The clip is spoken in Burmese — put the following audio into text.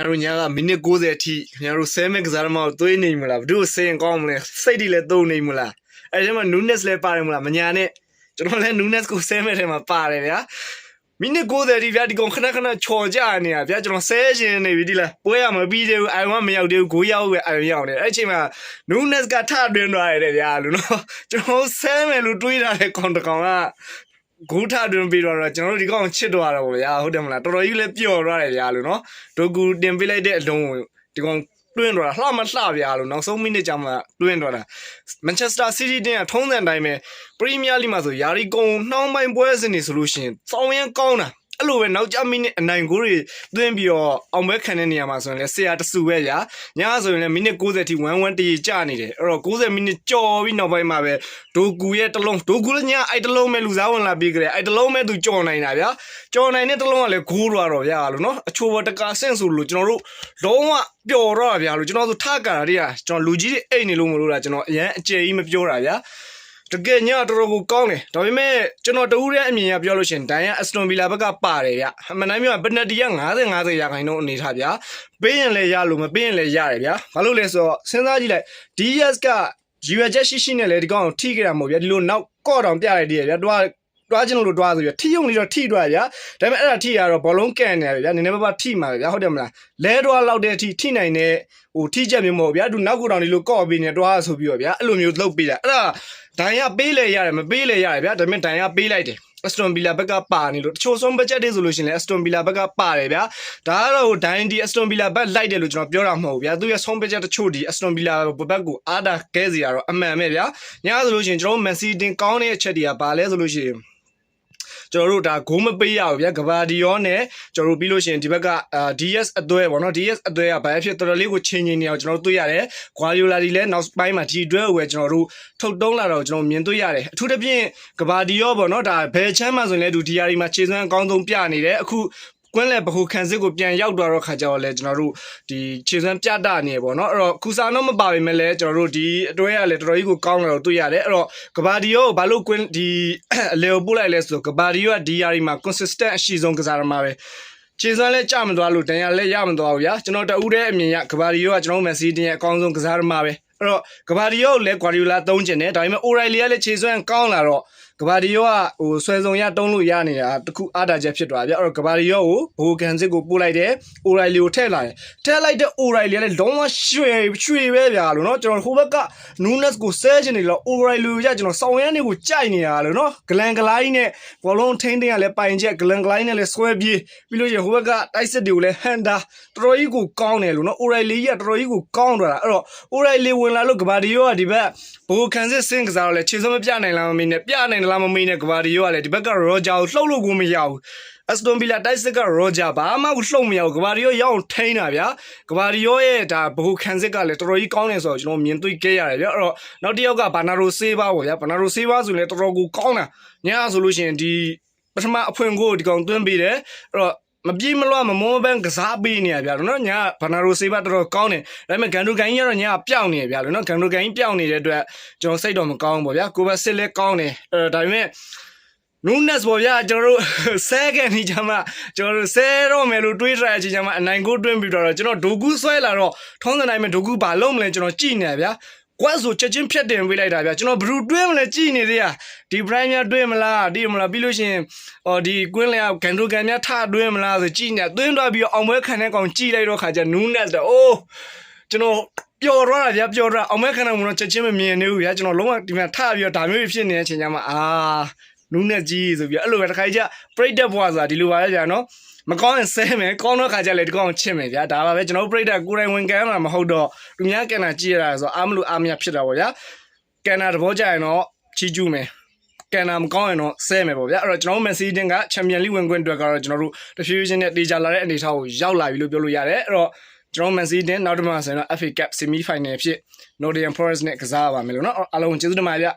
အဲ့တော့ညာကမိနစ်60အထိခင်ဗျားတို့ဆဲမဲ့ကစားသမားကိုသွေးနေမလားဘယ်သူဆဲရင်ကောင်းမလဲစိတ်တွေလည်းသုံးနေမလားအဲ့ဒီမှာ Nunes လည်းပါတယ်မလားမညာနဲ့ကျွန်တော်လည်း Nunes ကိုဆဲမဲ့ထဲမှာပါတယ်ဗျာမိနစ်60အထိဗျာဒီကောင်ခဏခဏချော်ကြနေတာဗျာကျွန်တော်ဆဲရှင်နေပြီဒီလားပွဲရမပြီးသေးဘူးအိုင်ဝမ်မရောက်သေးဘူးဂိုးရောက်ပဲအိုင်ရောက်နေအဲ့အချိန်မှာ Nunes ကထတွင်းသွားရတယ်ဗျာလို့နော်ကျွန်တော်ဆဲမယ်လို့တွေးထားတဲ့ကောင်တစ်ကောင်က ဂူးထတွင်ပြီးတော့ကျွန်တော်တို့ဒီကောင်ချစ်တော့တာပေါ့ဗျာဟုတ်တယ်မလားတော်တော်ကြီးလည်းပျော်သွားတယ်ဗျာလို့နော်ဒိုကူတင်ပေးလိုက်တဲ့အလုံးကိုဒီကောင်တွင်းတော့တာလှမလှဗျာလို့နောက်ဆုံးမိနစ်ကြာမှတွင်းတော့တာမန်ချက်စတာစီးတီးတင်ကထုံးစံတိုင်းပဲပရီးမီးယားလိမှာဆိုယာရီကုံနှောင်းပိုင်းပွဲစဉ်နေဆိုလို့ရှိရင်စောင်းရန်ကောင်းတာ အဲ့လိုပဲနောက်ကျမိနစ်အနိုင်ကိုတွေသွင်းပြီးတော့အောင်ပွဲခံတဲ့နေရာမှာဆိုရင်လည်းဆရာတဆူပဲညာညဆိုရင်လည်းမိနစ်60ထိ1-1တည်ကြနေတယ်အဲ့တော့90မိနစ်ကြော်ပြီးနောက်ပိုင်းမှာပဲဒိုကူရဲ့တလုံးဒိုကူလည်းညအဲ့တလုံးမဲ့လူစားဝင်လာပြီးကြတယ်အဲ့တလုံးမဲ့သူကြော်နိုင်တာဗျာကြော်နိုင်တဲ့တလုံးကလည်းဂိုးတော့တော့ဗျာလို့နော်အချိုးဘတကာဆင့်ဆိုလို့ကျွန်တော်တို့လုံးဝပျော်တော့ဗျာလို့ကျွန်တော်ဆိုထကာတာတွေကကျွန်တော်လူကြီးတွေအိတ်နေလို့မလို့လားကျွန်တော်အရန်အကျယ်ကြီးမပြောတာဗျာ တကယ်ညတော်တော်ကိုကောင်းတယ်ဒါပေမဲ့ကျွန်တော်တဦးရဲ့အမြင်အရပြောလို့ရှရင်ဒိုင်ယာအစတွန်ဗီလာဘက်ကပါတယ်ဗျအမှန်တမ်းပြောရင်ပနတီက90 50ရာခိုင်နှုန်းအနေထားဗျာပေးရင်လည်းရလို့မပေးရင်လည်းရတယ်ဗျာဘာလို့လဲဆိုတော့စဉ်းစားကြည့်လိုက် DS ကရွယ်ချက်ရှိရှိနဲ့လေဒီကောင်ကိုထိခဲ့တာမဟုတ်ဗျာဒီလိုနောက်ကော့တောင်ပြလိုက်တည်းဗျာတွား တွားချင်းလို့တွားဆိုရထိယုံနေတော့ထိတွားဗျာဒါပေမဲ့အဲ့ဒါထိရတော့ဘောလုံးကန်နေတယ်ဗျာနည်းနည်းပါးပါးထိမှာဗျာဟုတ်တယ်မလားလဲတွားလောက်တဲ့အထိထိနိုင်တဲ့ဟိုထိချက်မျိုးမဟုတ်ဗျာသူနောက်ကိုတောင်ဒီလိုကော့ပေးနေတွားဆိုပြီးတော့ဗျာအဲ့လိုမျိုးလှုပ်ပေးတာအဲ့ဒါဒိုင်ရပေးလေရတယ်မပေးလေရတယ်ဗျာဒါပေမဲ့ဒိုင်ရပေးလိုက်တယ်အစတွန်ဗီလာဘက်ကပါနေလို့တချို့ဆုံးဘတ်ဂျက်တွေဆိုလို့ရှိရင်လည်းအစတွန်ဗီလာဘက်ကပါတယ်ဗျာဒါကတော့ဟိုဒိုင်ဒီအစတွန်ဗီလာဘက်လိုက်တယ်လို့ကျွန်တော်ပြောတာမဟုတ်ဘူးဗျာသူရဲ့ဆုံးဘတ်ဂျက်တချို့ဒီအစတွန်ဗီလာဘက်ကိုအားတာကဲစီရတော့အမှန်ပဲဗျာညဆိုလို့ရှိရင်ကျွန်တော်မန်စီတင်ကောင်းတဲ့အချက်တွေကပါလဲဆိုလို့ရှိရင် ကျွန်တော်တို့ဒါဂိုးမပေးရဘူးဗျာဂဘာဒီယောနဲ့ကျွန်တော်တို့ပြီးလို့ရှိရင်ဒီဘက်ကအာ DS အသွဲပေါ့နော် DS အသွဲကဘာဖြစ်တော်တော်လေးကိုချင်းချင်းနေအောင်ကျွန်တော်တို့တွေ့ရတယ်ဂွာဒီယိုလာဒီလည်းနောက်ပိုင်းမှာဒီအတွဲကိုပဲကျွန်တော်တို့ထုတ်တုံးလာတော့ကျွန်တော်မြင်တွေ့ရတယ်အထူးသဖြင့်ဂဘာဒီယောပေါ့နော်ဒါဘယ်ချမ်းမှဆိုရင်လည်းသူဒီယာရီမှာခြေစွမ်းအကောင်းဆုံးပြနေတယ်အခု ကွင်းလဲဗဟုခံစစ်ကိုပြန်ရောက်သွားတော့ခါကြတော့လဲကျွန်တော်တို့ဒီခြေစွမ်းပြတာနေပေါ့နော်အဲ့တော့ခူစာတော့မပါပေမဲ့လည်းကျွန်တော်တို့ဒီအတွဲကလည်းတော်တော်ကြီးကိုကောင်းလာတော့တွေ့ရတယ်အဲ့တော့ကဘာဒီယိုကိုဘာလို့ကွင်းဒီအလေကိုပို့လိုက်လဲဆိုတော့ကဘာဒီယိုကဒီယာရီမှာ consistent အရှိဆုံးကစားရမှာပဲခြေစွမ်းလည်းကြမသွားလို့တန်ရလည်းရမသွားဘူးဗျာကျွန်တော်တအူးတဲ့အမြင်ရကဘာဒီယိုကကျွန်တော်မက်ဆီတင်ရဲ့အကောင်းဆုံးကစားရမှာပဲအဲ့တော့ကဘာဒီယိုကိုလည်းကွာဒီယိုလာသုံးကျင်တယ်ဒါပေမဲ့အိုရိုင်လီကလည်းခြေစွမ်းကောင်းလာတော့ ကဘာဒီယိုကဟိုဆွဲစုံရတုံးလို့ရနေတာတခုအားတာချက်ဖြစ်သွားဗျအဲ့တော့ကဘာဒီယိုကိုဘိုကန်စစ်ကိုပို့လိုက်တယ်အိုရိုင်လီကိုထည့်လာတယ်ထည့်လိုက်တဲ့အိုရိုင်လီကလည်းလုံးဝရွှေရွှေပဲဗျာလို့နော်ကျွန်တော်ဟိုဘက်ကနူးနက်ကိုဆဲချင်နေလို့အိုရိုင်လီကိုကြကျွန်တော်စောင်းရမ်းတွေကိုကြိုက်နေရလို့နော်ဂလန်ဂလိုင်းနဲ့ဘောလုံးထိန်းသိမ်းကလည်းပိုင်ချက်ဂလန်ဂလိုင်းနဲ့လည်းဆွဲပြေးပြီးလို့ရင်ဟိုဘက်ကတိုက်စစ်တွေကိုလည်းဟန်တာတော်တော်ကြီးကိုကောင်းတယ်လို့နော်အိုရိုင်လီကတော်တော်ကြီးကိုကောင်းတော့တာအဲ့တော့အိုရိုင်လီဝင်လာလို့ကဘာဒီယိုကဒီဘက်ဘိုကန်စစ်စင်ကစားတော့လေခြေစမပြနိုင်လားမမေးနဲ့ပြနိုင်လားမမေးနဲ့ကဘာဒီယိုကလည်းဒီဘက်ကရောဂျာကိုလှုပ်လို့ကိုမရဘူးအစတွန်ဗီလာတိုက်စစ်ကရောဂျာဘာမှလှုပ်မရဘူးကဘာဒီယိုရောက်အောင်ထိန်းတာဗျာကဘာဒီယိုရဲ့ဒါဘိုကန်စစ်ကလည်းတော်တော်ကြီးကောင်းတယ်ဆိုတော့ကျွန်တော်မြင်တွေ့ခဲ့ရတယ်ဗျာအဲ့တော့နောက်တစ်ယောက်ကဘာနာရိုဆေးပါပေါ့ဗျာဘာနာရိုဆေးပါဆိုရင်လည်းတော်တော်ကိုကောင်းတာညဆိုလို့ရှိရင်ဒီပထမအဖွင့်ကိုဒီကောင်သွင်းပေးတယ်အဲ့တော့ မပြေးမလွှတ်မမောပန်းကစားပေးနေရဗျာလို့နော်ညာဘနာရိုဆေးပါတော်တော်ကောင်းတယ်ဒါပေမဲ့ဂန်ဒူဂိုင်းကြီးကတော့ညာပျောက်နေရဗျာလို့နော်ဂန်ဒူဂိုင်းပျောက်နေတဲ့အတွက်ကျွန်တော်စိတ်တော့မကောင်းဘူးပေါ့ဗျာကိုဘစစ်လည်းကောင်းတယ်အဲဒါပေမဲ့နူးနက်ပေါ့ဗျာကျွန်တော်တို့ဆဲကန်နေကြမှာကျွန်တော်တို့ဆဲတော့မယ်လို့တွေးထားတဲ့အချိန်ကျမှအနိုင်ကိုတွင်းပြီးတော့ကျွန်တော်ဒိုကူဆွဲလာတော့ထုံးစံတိုင်းမှာဒိုကူဘာလုံးမလဲကျွန်တော်ကြည့်နေဗျာ ကွက်ဆိုချက်ချင်းဖြတ်တင်ပေးလိုက်တာဗျာကျွန်တော်ဘလူးတွင်းမလဲကြည်နေသေးရဒီ prime များတွင်းမလားဒီမလားပြီးလို့ရှိရင်ဟောဒီကွင်းလဲဂန်ဒိုကန်များထတွင်းမလားဆိုကြည်နေတွင်းတော့ပြီးအောင်ပွဲခံတဲ့ကောင်ကြည်လိုက်တော့ခါကျနူးနက်တော့အိုးကျွန်တော်ပျော်တော့တာဗျာပျော်တော့အောင်မဲခံတဲ့မလို့ချက်ချင်းမမြင်နေဘူးဗျာကျွန်တော်လုံးဝဒီမှာထပြီးတော့ဒါမျိုးဖြစ်နေတဲ့အချိန်ကျမှအာနူးနက်ကြီးဆိုပြီးအဲ့လိုပဲတစ်ခါကြီးပြိတ်တက်ဘွားဆိုတာဒီလိုပါလေဗျာနော် မကောင်းရင်ဆဲမယ်ကောင်းတော့ခါကြလေဒီကောင်ချစ်မယ်ဗျာဒါပါပဲကျွန်တော်ပြိတ္တာကိုယ်တိုင်ဝင်ကမ်းမှာမဟုတ်တော့သူများကန်တာကြည့်ရတာဆိုအားမလို့အားမရဖြစ်တာပေါ့ဗျာကန်တာတဘောကြရင်တော့ချီးကျူးမယ်ကန်တာမကောင်းရင်တော့ဆဲမယ်ပေါ့ဗျာအဲ့တော့ကျွန်တော်တို့မက်ဆီတင်ကချန်ပီယံလိဝင်ခွင့်အတွက်ကတော့ကျွန်တော်တို့တဖြည်းဖြည်းချင်းနဲ့တေချာလာတဲ့အနေအထားကိုရောက်လာပြီလို့ပြောလို့ရတယ်အဲ့တော့ကျွန်တော်မန်စီးတင်နောက်တစ်မှဆိုရင်တော့ FA Cup Semi Final ဖြစ် Nottingham Forest နဲ့ကစားရပါမယ်လို့เนาะအားလုံးကျေးဇူးတင်ပါတယ်ဗျ